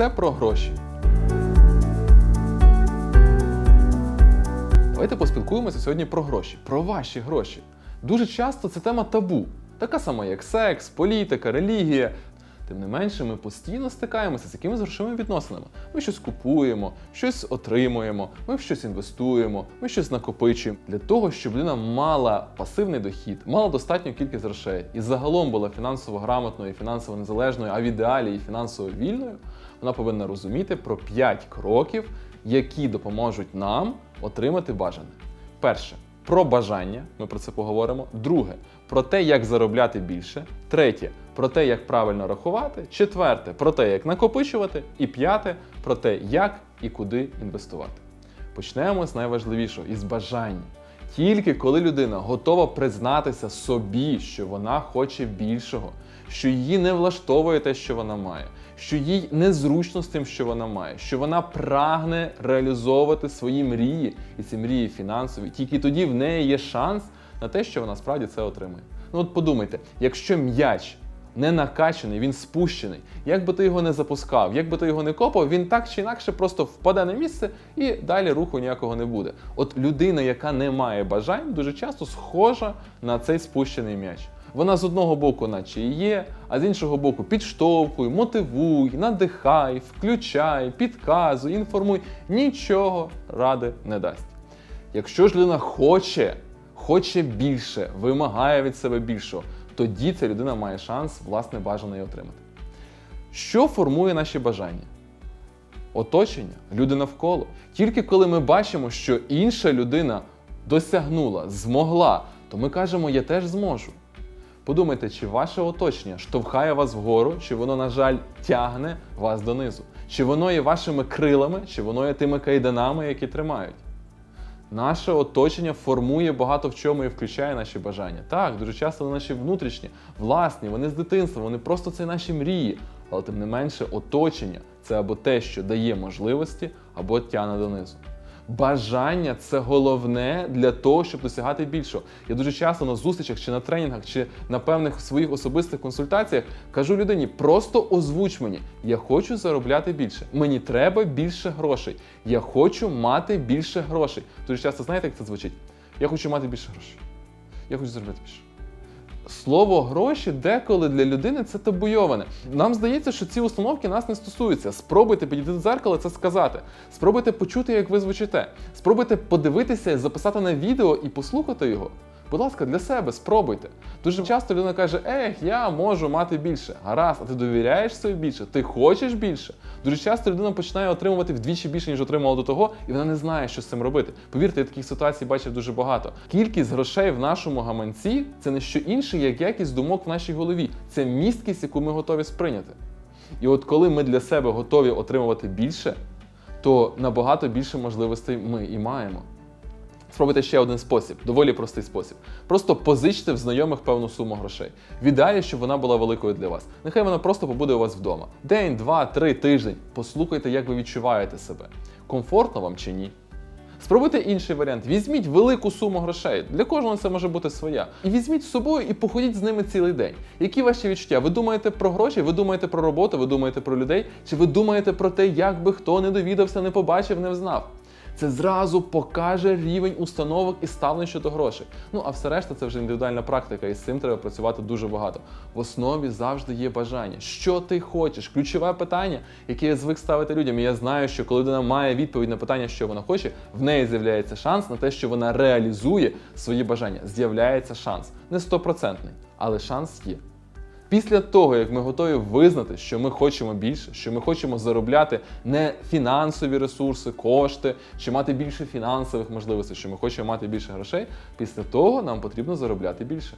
Все про гроші. Давайте поспілкуємося сьогодні про гроші, про ваші гроші. Дуже часто це тема табу, така сама, як секс, політика, релігія. Тим не менше, ми постійно стикаємося з якимись грошовими відносинами. Ми щось купуємо, щось отримуємо, ми в щось інвестуємо, ми щось накопичуємо для того, щоб людина мала пасивний дохід, мала достатню кількість грошей і загалом була фінансово грамотною, фінансово незалежною, а в ідеалі і фінансово вільною. Вона повинна розуміти про 5 кроків, які допоможуть нам отримати бажане. Перше про бажання, ми про це поговоримо. Друге про те, як заробляти більше. Третє про те, як правильно рахувати. Четверте про те, як накопичувати. І п'яте про те, як і куди інвестувати. Почнемо з найважливішого із бажання. Тільки коли людина готова признатися собі, що вона хоче більшого, що її не влаштовує те, що вона має, що їй незручно з тим, що вона має, що вона прагне реалізовувати свої мрії, і ці мрії фінансові, тільки тоді в неї є шанс на те, що вона справді це отримає. Ну от подумайте, якщо м'яч не накачаний, він спущений. Як би ти його не запускав, як би ти його не копав, він так чи інакше просто впаде на місце і далі руху ніякого не буде. От людина, яка не має бажань, дуже часто схожа на цей спущений м'яч. Вона з одного боку, наче і є, а з іншого боку, підштовхуй, мотивуй, надихай, включай, підказуй, інформуй, нічого ради не дасть. Якщо ж людина хоче, хоче більше, вимагає від себе більшого, тоді ця людина має шанс власне бажане і отримати. Що формує наші бажання? Оточення, люди навколо. Тільки коли ми бачимо, що інша людина досягнула, змогла, то ми кажемо, я теж зможу. Подумайте, чи ваше оточення штовхає вас вгору, чи воно, на жаль, тягне вас донизу. Чи воно є вашими крилами, чи воно є тими кайданами, які тримають. Наше оточення формує багато в чому і включає наші бажання. Так, дуже часто наші внутрішні, власні, вони з дитинства, вони просто це наші мрії. Але тим не менше, оточення це або те, що дає можливості, або тягне донизу. Бажання це головне для того, щоб досягати більшого. Я дуже часто на зустрічах чи на тренінгах, чи на певних своїх особистих консультаціях кажу людині: просто озвуч мені, я хочу заробляти більше. Мені треба більше грошей. Я хочу мати більше грошей. Дуже часто знаєте, як це звучить? Я хочу мати більше грошей. Я хочу заробляти більше. Слово гроші деколи для людини це табуйоване. Нам здається, що ці установки нас не стосуються. Спробуйте підійти до дзеркала це сказати. Спробуйте почути, як ви звучите. Спробуйте подивитися, записати на відео і послухати його. Будь ласка, для себе спробуйте. Дуже часто людина каже: Ех, я можу мати більше. Гаразд, а ти довіряєш собі більше, ти хочеш більше. Дуже часто людина починає отримувати вдвічі більше, ніж отримувала до того, і вона не знає, що з цим робити. Повірте, я таких ситуацій бачив дуже багато. Кількість грошей в нашому гаманці це не що інше, як якість думок в нашій голові. Це місткість, яку ми готові сприйняти. І от коли ми для себе готові отримувати більше, то набагато більше можливостей ми і маємо. Спробуйте ще один спосіб, доволі простий спосіб. Просто позичте в знайомих певну суму грошей. В ідеалі, щоб вона була великою для вас. Нехай вона просто побуде у вас вдома. День, два, три, тиждень. Послухайте, як ви відчуваєте себе. Комфортно вам чи ні? Спробуйте інший варіант. Візьміть велику суму грошей. Для кожного це може бути своя. І візьміть з собою і походіть з ними цілий день. Які ваші відчуття? Ви думаєте про гроші? Ви думаєте про роботу? Ви думаєте про людей? Чи ви думаєте про те, як би хто не довідався, не побачив, не взнав? Це зразу покаже рівень установок і ставлень щодо грошей. Ну а все решта це вже індивідуальна практика, і з цим треба працювати дуже багато. В основі завжди є бажання. Що ти хочеш? Ключове питання, яке я звик ставити людям. І я знаю, що коли людина має відповідь на питання, що вона хоче, в неї з'являється шанс на те, що вона реалізує свої бажання. З'являється шанс. Не стопроцентний, але шанс є. Після того, як ми готові визнати, що ми хочемо більше, що ми хочемо заробляти не фінансові ресурси, кошти, чи мати більше фінансових можливостей, що ми хочемо мати більше грошей, після того нам потрібно заробляти більше.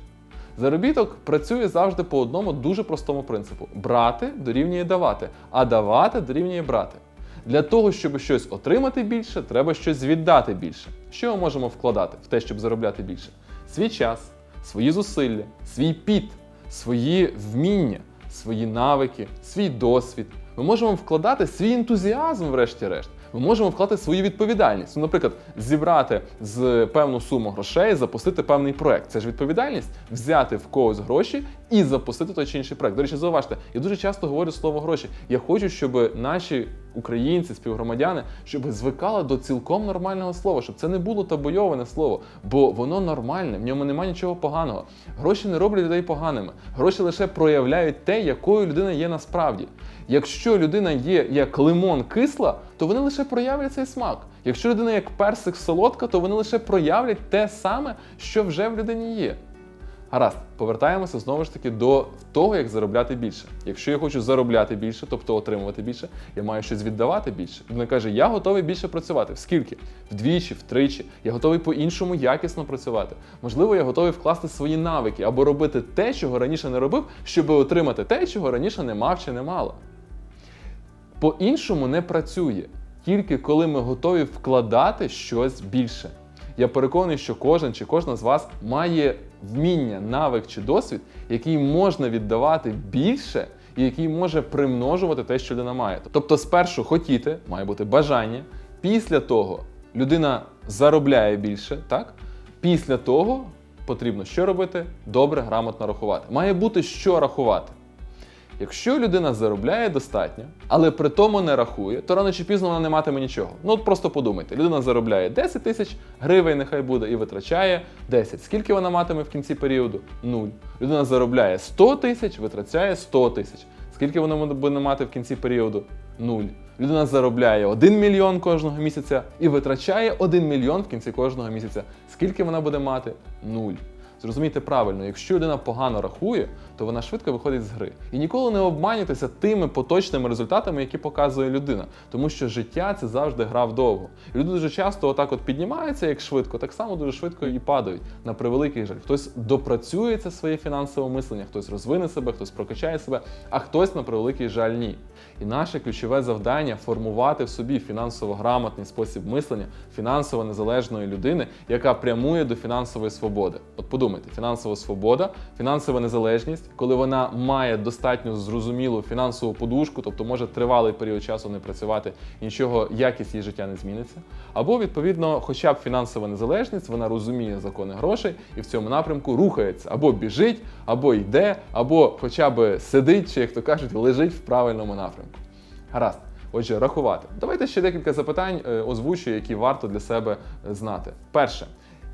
Заробіток працює завжди по одному дуже простому принципу: брати дорівнює давати, а давати дорівнює брати. Для того, щоб щось отримати більше, треба щось віддати більше. Що ми можемо вкладати в те, щоб заробляти більше? Свій час, свої зусилля, свій піт свої вміння, свої навики, свій досвід. Ми можемо вкладати свій ентузіазм, врешті-решт. Ми можемо вклати свою відповідальність. Ну, наприклад, зібрати з певну суму грошей, запустити певний проект. Це ж відповідальність взяти в когось гроші і запустити той чи інший проект. До речі, зауважте, я дуже часто говорю слово гроші. Я хочу, щоб наші українці, співгромадяни, щоб звикали до цілком нормального слова, щоб це не було табойоване слово, бо воно нормальне, в ньому немає нічого поганого. Гроші не роблять людей поганими. Гроші лише проявляють те, якою людина є насправді. Якщо людина є як лимон кисла, то вони лише проявлять цей смак. Якщо людина як персик солодка, то вони лише проявлять те саме, що вже в людині є. Гаразд, повертаємося знову ж таки до того, як заробляти більше. Якщо я хочу заробляти більше, тобто отримувати більше, я маю щось віддавати більше. Людина каже, я готовий більше працювати. Скільки? Вдвічі, втричі. Я готовий по-іншому якісно працювати. Можливо, я готовий вкласти свої навики або робити те, чого раніше не робив, щоб отримати те, чого раніше не мав чи не мала. По-іншому не працює, тільки коли ми готові вкладати щось більше. Я переконаний, що кожен чи кожна з вас має вміння, навик чи досвід, який можна віддавати більше і який може примножувати те, що людина має. Тобто, спершу хотіти, має бути бажання. Після того людина заробляє більше, так? Після того потрібно що робити? Добре, грамотно рахувати. Має бути що рахувати. Якщо людина заробляє достатньо, але при тому не рахує, то рано чи пізно вона не матиме нічого. Ну от просто подумайте, людина заробляє 10 тисяч гривень, нехай буде, і витрачає 10. Скільки вона матиме в кінці періоду? Нуль. Людина заробляє 100 тисяч, витрачає 100 тисяч. Скільки вона буде мати в кінці періоду? Нуль. Людина заробляє 1 мільйон кожного місяця і витрачає 1 мільйон в кінці кожного місяця. Скільки вона буде мати? Нуль. Зрозумійте правильно, якщо людина погано рахує, то вона швидко виходить з гри. І ніколи не обманюйтеся тими поточними результатами, які показує людина. Тому що життя це завжди гра вдовго. І люди дуже часто отак от піднімаються як швидко, так само дуже швидко і падають. На превеликий жаль. Хтось допрацюється своє фінансове мислення, хтось розвине себе, хтось прокачає себе, а хтось на превеликий жаль ні. І наше ключове завдання формувати в собі фінансово грамотний спосіб мислення фінансово незалежної людини, яка прямує до фінансової свободи. От подумайте, фінансова свобода, фінансова незалежність, коли вона має достатньо зрозумілу фінансову подушку, тобто може тривалий період часу не працювати, нічого якість її життя не зміниться. Або відповідно, хоча б фінансова незалежність, вона розуміє закони грошей і в цьому напрямку рухається або біжить, або йде, або хоча б сидить, чи як то кажуть, лежить в правильному напрямку. Гаразд. Отже, рахувати. Давайте ще декілька запитань е, озвучу, які варто для себе знати. Перше,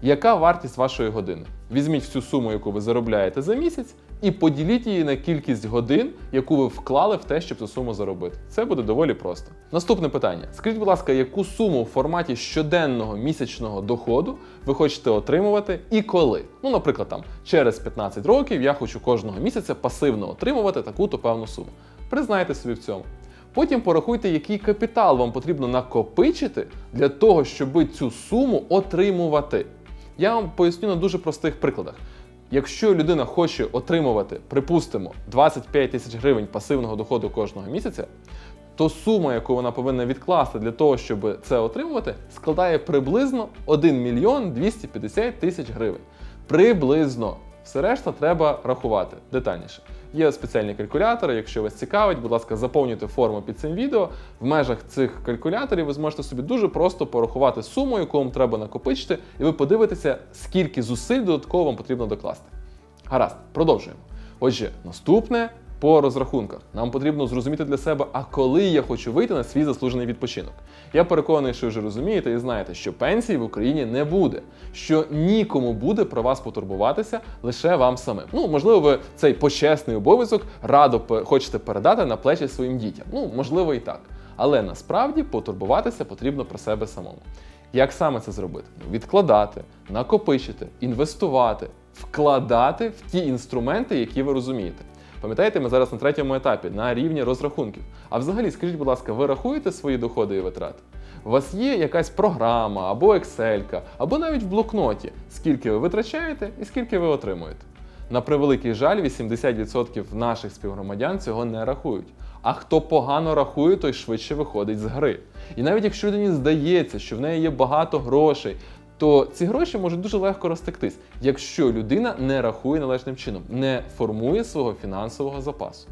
яка вартість вашої години? Візьміть всю суму, яку ви заробляєте за місяць, і поділіть її на кількість годин, яку ви вклали в те, щоб цю суму заробити. Це буде доволі просто. Наступне питання: скажіть, будь ласка, яку суму в форматі щоденного місячного доходу ви хочете отримувати і коли? Ну, наприклад, там через 15 років я хочу кожного місяця пасивно отримувати таку-то певну суму. Признайте собі в цьому. Потім порахуйте, який капітал вам потрібно накопичити для того, щоб цю суму отримувати. Я вам поясню на дуже простих прикладах. Якщо людина хоче отримувати, припустимо, 25 тисяч гривень пасивного доходу кожного місяця, то сума, яку вона повинна відкласти для того, щоб це отримувати, складає приблизно 1 мільйон 250 тисяч гривень. Приблизно. Все решта треба рахувати детальніше. Є спеціальні калькулятори. Якщо вас цікавить, будь ласка, заповнюйте форму під цим відео. В межах цих калькуляторів ви зможете собі дуже просто порахувати суму, яку вам треба накопичити, і ви подивитеся, скільки зусиль додатково вам потрібно докласти. Гаразд, продовжуємо. Отже, наступне по розрахунках. Нам потрібно зрозуміти для себе, а коли я хочу вийти на свій заслужений відпочинок. Я переконаний, що ви вже розумієте і знаєте, що пенсії в Україні не буде, що нікому буде про вас потурбуватися лише вам самим. Ну, можливо, ви цей почесний обов'язок радо хочете передати на плечі своїм дітям. Ну, можливо, і так. Але насправді потурбуватися потрібно про себе самому. Як саме це зробити? Ну, Відкладати, накопичити, інвестувати, вкладати в ті інструменти, які ви розумієте. Пам'ятаєте, ми зараз на третьому етапі на рівні розрахунків. А взагалі, скажіть, будь ласка, ви рахуєте свої доходи і витрати? У вас є якась програма або Excel, або навіть в блокноті, скільки ви витрачаєте і скільки ви отримуєте. На превеликий жаль, 80% наших співгромадян цього не рахують. А хто погано рахує, той швидше виходить з гри. І навіть якщо людині здається, що в неї є багато грошей, то ці гроші можуть дуже легко розтектись, якщо людина не рахує належним чином, не формує свого фінансового запасу.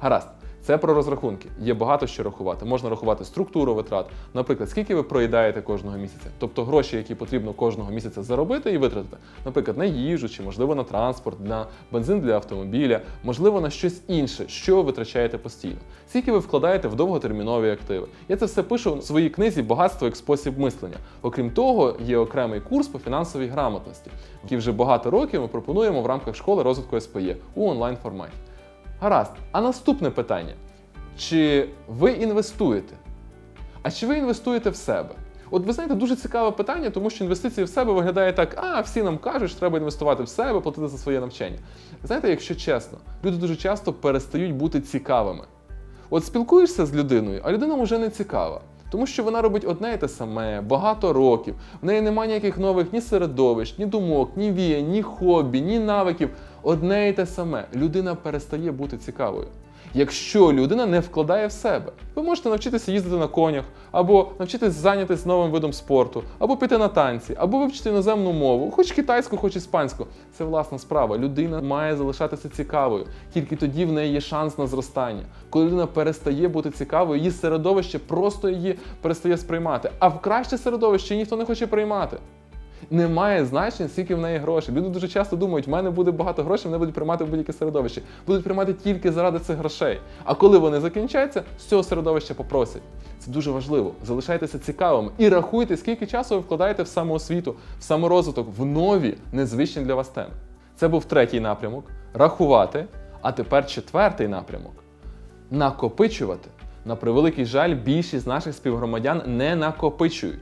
Гаразд, Це про розрахунки. Є багато що рахувати. Можна рахувати структуру витрат. Наприклад, скільки ви проїдаєте кожного місяця, тобто гроші, які потрібно кожного місяця заробити і витратити, наприклад, на їжу, чи можливо на транспорт, на бензин для автомобіля, можливо, на щось інше, що ви витрачаєте постійно. Скільки ви вкладаєте в довготермінові активи. Я це все пишу в своїй книзі Багатство як спосіб мислення. Окрім того, є окремий курс по фінансовій грамотності, який вже багато років ми пропонуємо в рамках школи розвитку СПЄ у онлайн форматі. Гаразд, а наступне питання: чи ви інвестуєте? А чи ви інвестуєте в себе? От ви знаєте, дуже цікаве питання, тому що інвестиції в себе виглядає так: а всі нам кажуть, що треба інвестувати в себе, платити за своє навчання. Знаєте, якщо чесно, люди дуже часто перестають бути цікавими. От спілкуєшся з людиною, а людина вже не цікава. Тому що вона робить одне і те саме багато років. В неї немає ніяких нових ні середовищ, ні думок, ні віянь, ні хобі, ні навиків. Одне і те саме. Людина перестає бути цікавою. Якщо людина не вкладає в себе, ви можете навчитися їздити на конях, або навчитися зайнятися новим видом спорту, або піти на танці, або вивчити іноземну мову, хоч китайську, хоч іспанську. Це власна справа. Людина має залишатися цікавою. Тільки тоді в неї є шанс на зростання. Коли людина перестає бути цікавою, її середовище просто її перестає сприймати. А в краще середовище ніхто не хоче приймати. Немає значення, скільки в неї грошей. Люди дуже часто думають, в мене буде багато грошей, мене будуть приймати в будь-яке середовище. Будуть приймати тільки заради цих грошей. А коли вони закінчаться, з цього середовища попросять. Це дуже важливо. Залишайтеся цікавими і рахуйте, скільки часу ви вкладаєте в самоосвіту, в саморозвиток, в нові незвичні для вас теми. Це був третій напрямок рахувати. А тепер четвертий напрямок накопичувати. На превеликий жаль, більшість наших співгромадян не накопичують.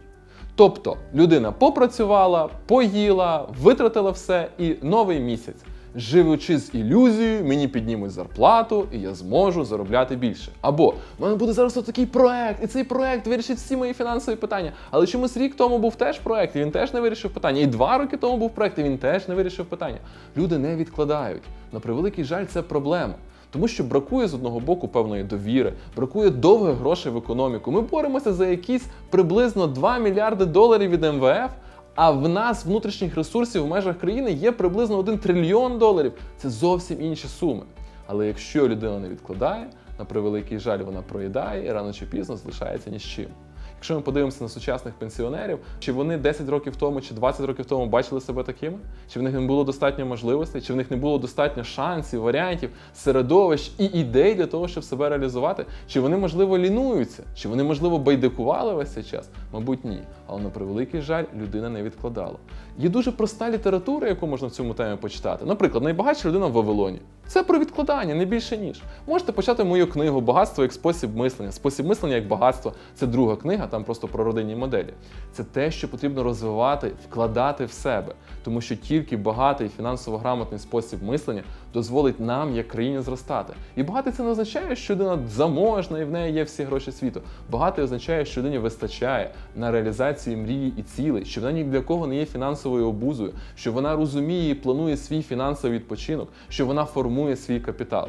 Тобто людина попрацювала, поїла, витратила все і новий місяць. Живучи з ілюзією, мені піднімуть зарплату і я зможу заробляти більше. Або в мене буде зараз такий проект, і цей проект вирішить всі мої фінансові питання. Але чомусь рік тому був теж проект, і він теж не вирішив питання. І два роки тому був проект, і він теж не вирішив питання. Люди не відкладають. На превеликий жаль, це проблема. Тому що бракує з одного боку певної довіри, бракує довгих грошей в економіку. Ми боремося за якісь приблизно 2 мільярди доларів від МВФ. А в нас внутрішніх ресурсів в межах країни є приблизно 1 трильйон доларів. Це зовсім інші суми. Але якщо людина не відкладає, на превеликий жаль, вона проїдає і рано чи пізно залишається ні з чим. Якщо ми подивимося на сучасних пенсіонерів, чи вони 10 років тому чи 20 років тому бачили себе такими, чи в них не було достатньо можливостей, чи в них не було достатньо шансів, варіантів, середовищ і ідей для того, щоб себе реалізувати, чи вони, можливо, лінуються, чи вони, можливо, байдикували весь цей час? Мабуть, ні. Але на превеликий жаль, людина не відкладала. Є дуже проста література, яку можна в цьому темі почитати. Наприклад, найбагатша людина в Вавилоні. Це про відкладання, не більше ніж. Можете почати мою книгу Багатство як спосіб мислення. Спосіб мислення як багатство це друга книга, там просто про родинні моделі. Це те, що потрібно розвивати, вкладати в себе, тому що тільки багатий фінансово грамотний спосіб мислення дозволить нам, як країні, зростати. І багатий це не означає, що людина заможна і в неї є всі гроші світу. Багатий означає, що людині вистачає на реалізацію мрії і цілей, що вона ні для кого не є фінансовою обузою, що вона розуміє і планує свій фінансовий відпочинок, що вона формує свій капітал.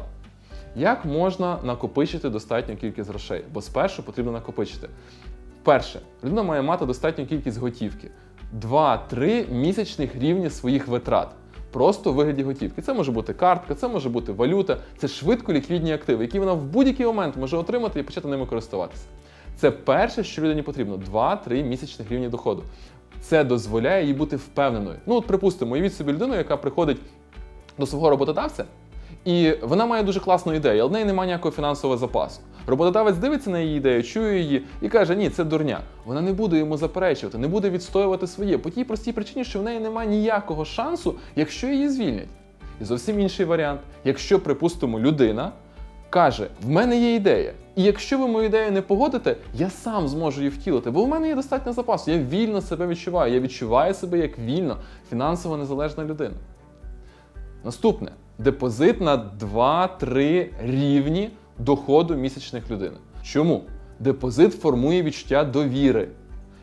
Як можна накопичити достатню кількість грошей? Бо спершу потрібно накопичити. Перше, людина має мати достатню кількість готівки. 2-3 місячних рівні своїх витрат. Просто в вигляді готівки. Це може бути картка, це може бути валюта, це швидко ліквідні активи, які вона в будь-який момент може отримати і почати ними користуватися. Це перше, що людині потрібно 2-3 місячних рівні доходу. Це дозволяє їй бути впевненою. Ну, от, припустимо, уявіть собі людину, яка приходить до свого роботодавця, і вона має дуже класну ідею, але в неї немає ніякого фінансового запасу. Роботодавець дивиться на її ідею, чує її і каже: ні, це дурня. Вона не буде йому заперечувати, не буде відстоювати своє по тій простій причині, що в неї немає ніякого шансу, якщо її звільнять. І зовсім інший варіант. Якщо, припустимо, людина каже: в мене є ідея, і якщо ви мою ідею не погодите, я сам зможу її втілити, бо в мене є достатньо запасу. Я вільно себе відчуваю. Я відчуваю себе як вільно, фінансово незалежна людина. Наступне депозит на 2-3 рівні доходу місячних людини. Чому? Депозит формує відчуття довіри.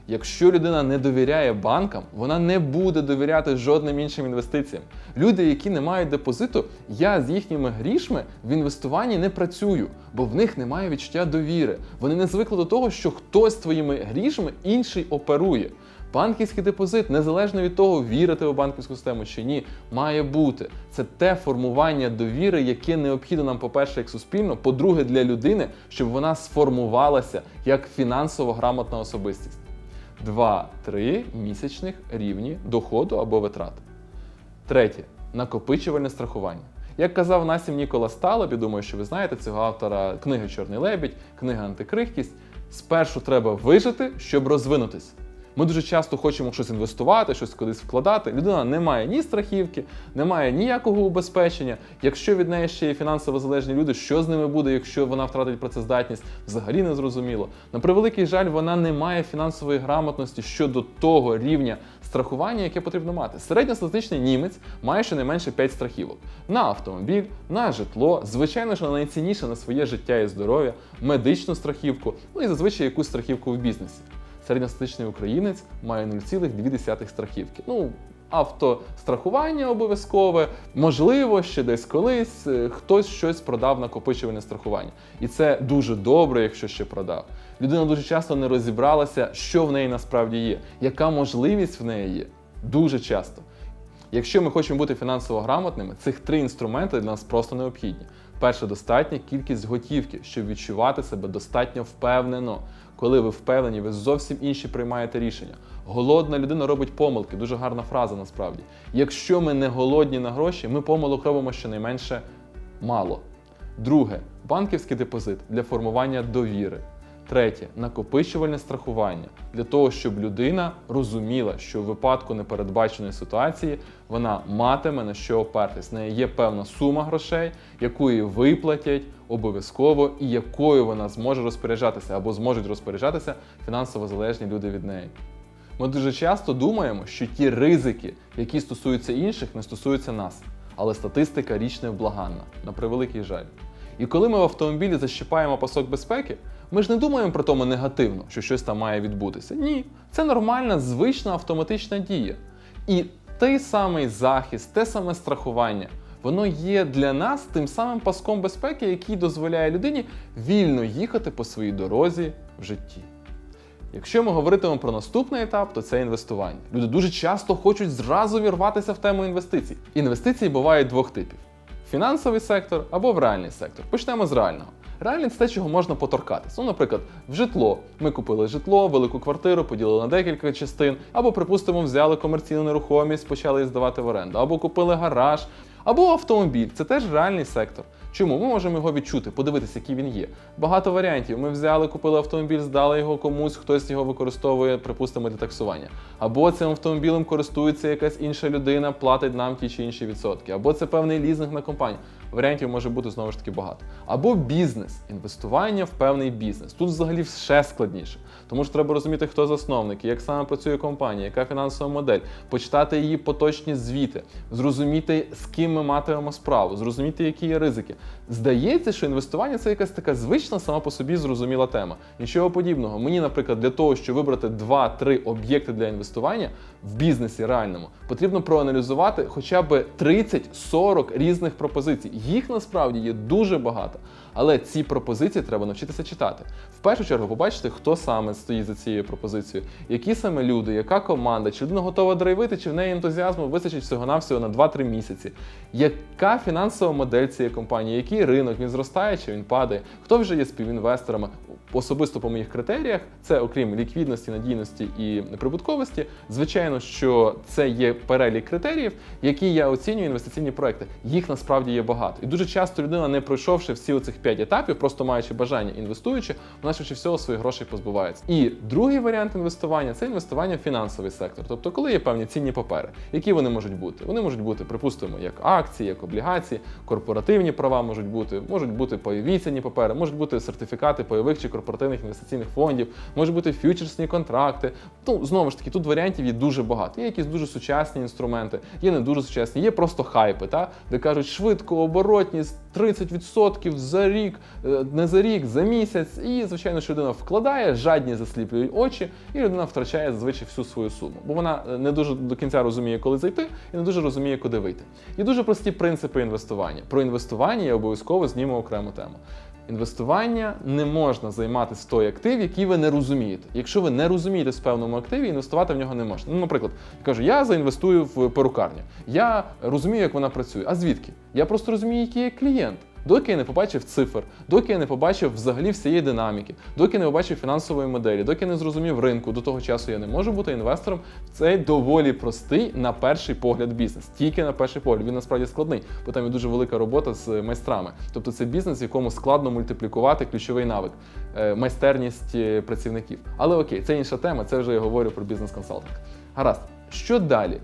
Якщо людина не довіряє банкам, вона не буде довіряти жодним іншим інвестиціям. Люди, які не мають депозиту, я з їхніми грішми в інвестуванні не працюю, бо в них немає відчуття довіри. Вони не звикли до того, що хтось твоїми грішми інший оперує. Банківський депозит, незалежно від того, вірити у банківську систему чи ні, має бути. Це те формування довіри, яке необхідно нам, по-перше, як суспільно, по-друге, для людини, щоб вона сформувалася як фінансово грамотна особистість. Два-три місячних рівні доходу або витрати. Третє накопичувальне страхування. Як казав Насім Нікола Сталеб, я думаю, що ви знаєте цього автора книги Чорний лебідь, книга Антикрихкість. Спершу треба вижити, щоб розвинутись. Ми дуже часто хочемо щось інвестувати, щось кудись вкладати. Людина не має ні страхівки, не має ніякого убезпечення. Якщо від неї ще є фінансово залежні люди, що з ними буде, якщо вона втратить працездатність, взагалі не зрозуміло. На превеликий жаль, вона не має фінансової грамотності щодо того рівня страхування, яке потрібно мати. Середньостатистичний німець має щонайменше 5 страхівок: на автомобіль, на житло, звичайно на найцінніше на своє життя і здоров'я, медичну страхівку, ну і зазвичай якусь страхівку в бізнесі. Середньостатичний українець має 0,2 страхівки. Ну, автострахування обов'язкове, можливо, ще десь колись е, хтось щось продав накопичувальне страхування. І це дуже добре, якщо ще продав. Людина дуже часто не розібралася, що в неї насправді є, яка можливість в неї є. Дуже часто. Якщо ми хочемо бути фінансово грамотними, цих три інструменти для нас просто необхідні. Перше, достатня кількість готівки, щоб відчувати себе достатньо впевнено. Коли ви впевнені, ви зовсім інші приймаєте рішення. Голодна людина робить помилки, дуже гарна фраза насправді. Якщо ми не голодні на гроші, ми помилок робимо щонайменше мало. Друге банківський депозит для формування довіри. Третє накопичувальне страхування для того, щоб людина розуміла, що в випадку непередбаченої ситуації вона матиме на що опертись. В неї є певна сума грошей, яку їй виплатять обов'язково, і якою вона зможе розпоряджатися або зможуть розпоряджатися фінансово залежні люди від неї. Ми дуже часто думаємо, що ті ризики, які стосуються інших, не стосуються нас. Але статистика річ невблаганна, на превеликий жаль. І коли ми в автомобілі защіпаємо пасок безпеки, ми ж не думаємо про тому негативно, що щось там має відбутися. Ні, це нормальна, звична автоматична дія. І той самий захист, те саме страхування, воно є для нас тим самим паском безпеки, який дозволяє людині вільно їхати по своїй дорозі в житті. Якщо ми говоритимемо про наступний етап, то це інвестування. Люди дуже часто хочуть зразу вірватися в тему інвестицій. Інвестиції бувають двох типів: фінансовий сектор або в реальний сектор. Почнемо з реального. Реальний це те, чого можна поторкатися. Ну, наприклад, в житло. Ми купили житло, велику квартиру, поділили на декілька частин, або, припустимо, взяли комерційну нерухомість, почали її здавати в оренду, або купили гараж, або автомобіль. Це теж реальний сектор. Чому? Ми можемо його відчути, подивитися, який він є. Багато варіантів. Ми взяли, купили автомобіль, здали його комусь, хтось його використовує, припустимо, для таксування. Або цим автомобілем користується якась інша людина, платить нам ті чи інші відсотки, або це певний лізинг на компанію. Варіантів може бути знову ж таки багато. Або бізнес, інвестування в певний бізнес. Тут взагалі ще складніше. Тому що треба розуміти, хто засновники, як саме працює компанія, яка фінансова модель, почитати її поточні звіти, зрозуміти, з ким ми матимемо справу, зрозуміти, які є ризики. Здається, що інвестування це якась така звична сама по собі зрозуміла тема. Нічого подібного. Мені, наприклад, для того, щоб вибрати 2-3 об'єкти для інвестування в бізнесі реальному, потрібно проаналізувати хоча б 30-40 різних пропозицій. Їх насправді є дуже багато. Але ці пропозиції треба навчитися читати. Першу чергу, побачити, хто саме стоїть за цією пропозицією, які саме люди, яка команда, чи людина готова драйвити, чи в неї ентузіазму вистачить всього-навсього на 2-3 місяці. Яка фінансова модель цієї компанії, який ринок, він зростає чи він падає, хто вже є співінвесторами? Особисто по моїх критеріях, це окрім ліквідності, надійності і неприбутковості, звичайно, що це є перелік критеріїв, які я оцінюю інвестиційні проекти. Їх насправді є багато. І дуже часто людина, не пройшовши всі оцих 5 етапів, просто маючи бажання інвестуючи, вона швидше всього своїх грошей позбувається. І другий варіант інвестування це інвестування в фінансовий сектор. Тобто, коли є певні цінні папери, які вони можуть бути? Вони можуть бути, припустимо, як акції, як облігації, корпоративні права можуть бути, можуть бути пайові цінні папери, можуть бути сертифікати пайових чи корпоративних інвестиційних фондів, можуть бути фьючерсні контракти. Ну знову ж таки, тут варіантів є дуже багато. Є якісь дуже сучасні інструменти, є не дуже сучасні, є просто хайпи, та де кажуть швидко оборотність 30% за рік, е, не за рік, за місяць. І, звичайно, що людина вкладає, жадні засліплюють очі, і людина втрачає зазвичай всю свою суму. Бо вона е, не дуже до кінця розуміє, коли зайти, і не дуже розуміє, куди вийти. Є дуже прості принципи інвестування. Про інвестування я обов'язково зніму окрему тему. Інвестування не можна займатися в той актив, який ви не розумієте. Якщо ви не розумієте в певному активі, інвестувати в нього не можна. Ну, наприклад, я кажу, я заінвестую в перукарню. Я розумію, як вона працює. А звідки? Я просто розумію, який є клієнт. Доки я не побачив цифр, доки я не побачив взагалі всієї динаміки, доки не побачив фінансової моделі, доки не зрозумів ринку, до того часу я не можу бути інвестором в цей доволі простий на перший погляд бізнес. Тільки на перший погляд. Він насправді складний, бо там є дуже велика робота з майстрами. Тобто це бізнес, в якому складно мультиплікувати ключовий навик, е, майстерність е, працівників. Але окей, це інша тема, це вже я говорю про бізнес-консалтинг. Гаразд, що далі?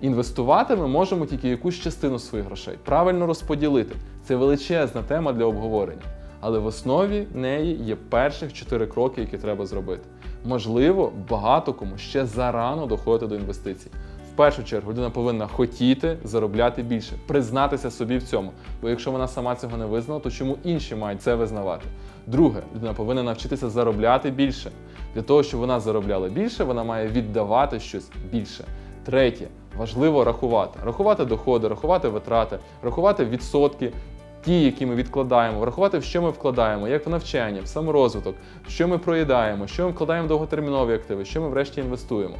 Інвестувати ми можемо тільки якусь частину своїх грошей, правильно розподілити. Це величезна тема для обговорення. Але в основі неї є перших чотири кроки, які треба зробити. Можливо, багато кому ще зарано доходити до інвестицій. В першу чергу людина повинна хотіти заробляти більше, признатися собі в цьому. Бо якщо вона сама цього не визнала, то чому інші мають це визнавати? Друге, людина повинна навчитися заробляти більше. Для того, щоб вона заробляла більше, вона має віддавати щось більше. Третє, важливо рахувати. Рахувати доходи, рахувати витрати, рахувати відсотки, ті, які ми відкладаємо, рахувати, в що ми вкладаємо, як в навчання, в саморозвиток, що ми проїдаємо, що ми вкладаємо в довготермінові активи, що ми врешті інвестуємо.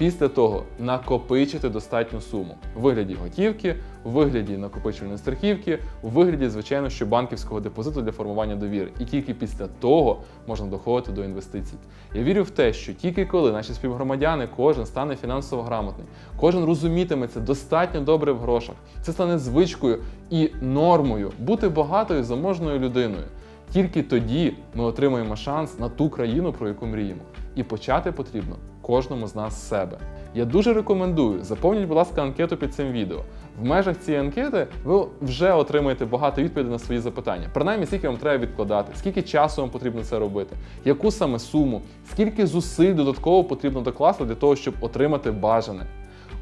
Після того накопичити достатню суму у вигляді готівки, у вигляді накопичувальної страхівки, у вигляді, звичайно, що банківського депозиту для формування довіри. І тільки після того можна доходити до інвестицій. Я вірю в те, що тільки коли наші співгромадяни, кожен стане фінансово грамотний, кожен розумітиметься достатньо добре в грошах, це стане звичкою і нормою бути багатою заможною людиною. Тільки тоді ми отримаємо шанс на ту країну, про яку мріємо. І почати потрібно кожному з нас себе. Я дуже рекомендую, заповніть, будь ласка, анкету під цим відео. В межах цієї анкети ви вже отримаєте багато відповідей на свої запитання. Принаймні, скільки вам треба відкладати, скільки часу вам потрібно це робити, яку саме суму, скільки зусиль додатково потрібно докласти для того, щоб отримати бажане.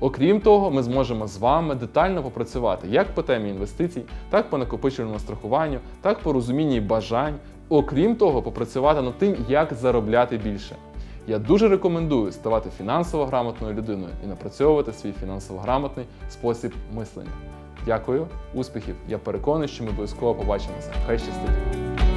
Окрім того, ми зможемо з вами детально попрацювати як по темі інвестицій, так по накопичувальному страхуванню, так по розумінні бажань. Окрім того, попрацювати над тим, як заробляти більше. Я дуже рекомендую ставати фінансово грамотною людиною і напрацьовувати свій фінансово грамотний спосіб мислення. Дякую, успіхів! Я переконаний, що ми обов'язково побачимося. Хай щастить!